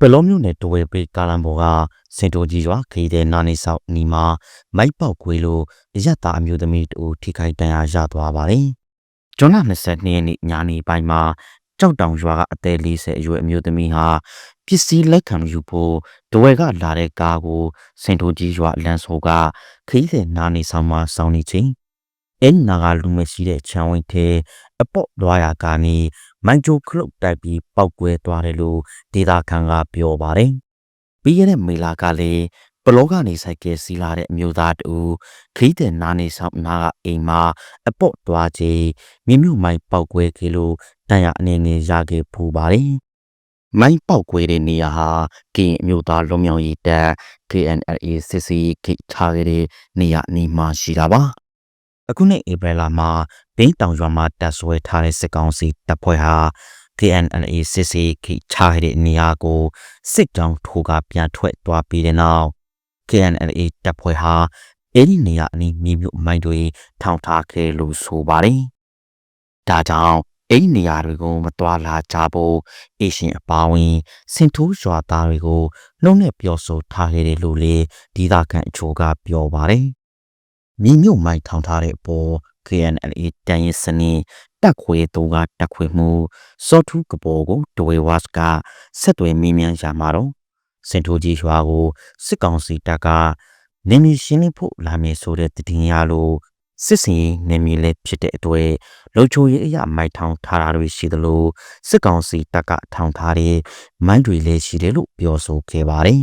ပလောမျိုးနယ်တဝဲပေးကာလံဘော်ကစင်တိုကြီးရွာခရီးတဲ့နာနေဆောက်နီမှာမိုက်ပေါက်ခွေလို့အရတာအမျိုးသမီးတူထိခိုက်ဒဏ်ရာရသွားပါတယ်။ကျွန်းလ22ရက်နေ့ညနေပိုင်းမှာကြောက်တောင်ရွာကအသက်40အရွယ်အမျိုးသမီးဟာပစ္စည်းလက်ခံယူဖို့တဝဲကလာတဲ့ကားကိုစင်တိုကြီးရွာလမ်းဆိုကခရီးတဲ့နာနေဆောင်မှာစောင်းနေချိန် အင်းနာကလူမရှိတဲ့ချမ်းဝင်းထဲအပေါ့သွားရာကနေမိုင်ဂျိုခလုတ်တိုက်ပြီးပောက်ကွဲသွားတယ်လို့ဒေတာခန်ကပြောပါတယ်။ပြီးရတဲ့မေလာကလည်းပလောကနေဆိုင်ကယ်စီးလာတဲ့အမျိုးသားတူခရီးတဲ့နာနေဆောင်နာကအိမ်မှာအပေါ့သွားချိန်မြင်းမြူမိုင်ပောက်ကွဲခဲ့လို့တန်ရအနေနဲ့ရခဲ့ဖူးပါတယ်။မိုင်းပောက်ကွဲတဲ့နေရာဟာကရင်အမျိုးသားလွန်မြောက်ရေးတပ် KNLA စစ်စီခိထားခဲ့တဲ့နေရာအနီးမှာရှိတာပါ။ အခုနှစ်ဧပြီလမှာဘင်းတောင်ရွာမှာတပ်ဆွဲထားတဲ့စစ်ကောင်စီတပ်ဖွဲ့ဟာ KNLA စစ်စီခိချခဲ့တဲ့နေရာကိုစစ်ကြောင်းထိုးကပြန်ထွက်သွားပြီးတဲ့နောက် KNLA တပ်ဖွဲ့ဟာအဲ့ဒီနေရာအနီးမြေမြုပ်မိုင်းတွေထောင်ထားခဲ့လို့ဆိုပါတယ်။ဒါကြောင့်အဲ့ဒီနေရာတွေကိုမတွာလာကြဖို့အေရှင်အပါဝင်စင်ထိုးရွာသားတွေကိုနှုံးနဲ့ပြောဆိုထားခဲ့တယ်လို့လေဒီသာကန်အချို့ကပြောပါတယ်။ မြေမြုပ်မိုင်းထောင်ထားတဲ့အပေါ် KNLA တန်ရင်စနစ်တက်ခွေတူကတက်ခွေမှုစောထူးကပေါ်ကိုဒဝေဝတ်ကဆက်သွယ်မိမြန်ရမှာတော့စင်ထိုးကြီးရွာကိုစစ်ကောင်စီတပ်ကနေမီရှင်းလင်းဖို့လာမည်ဆိုတဲ့တည်င်းရလို့စစ်စင်ရေးနေမီလည်းဖြစ်တဲ့အတွက်လုံချိုရေးအရာမိုက်ထောင်ထားတာတွေရှိသလိုစစ်ကောင်စီတပ်ကထောင်ထားတဲ့မိုင်းတွေလည်းရှိတယ်လို့ပြောဆိုခဲ့ပါတယ်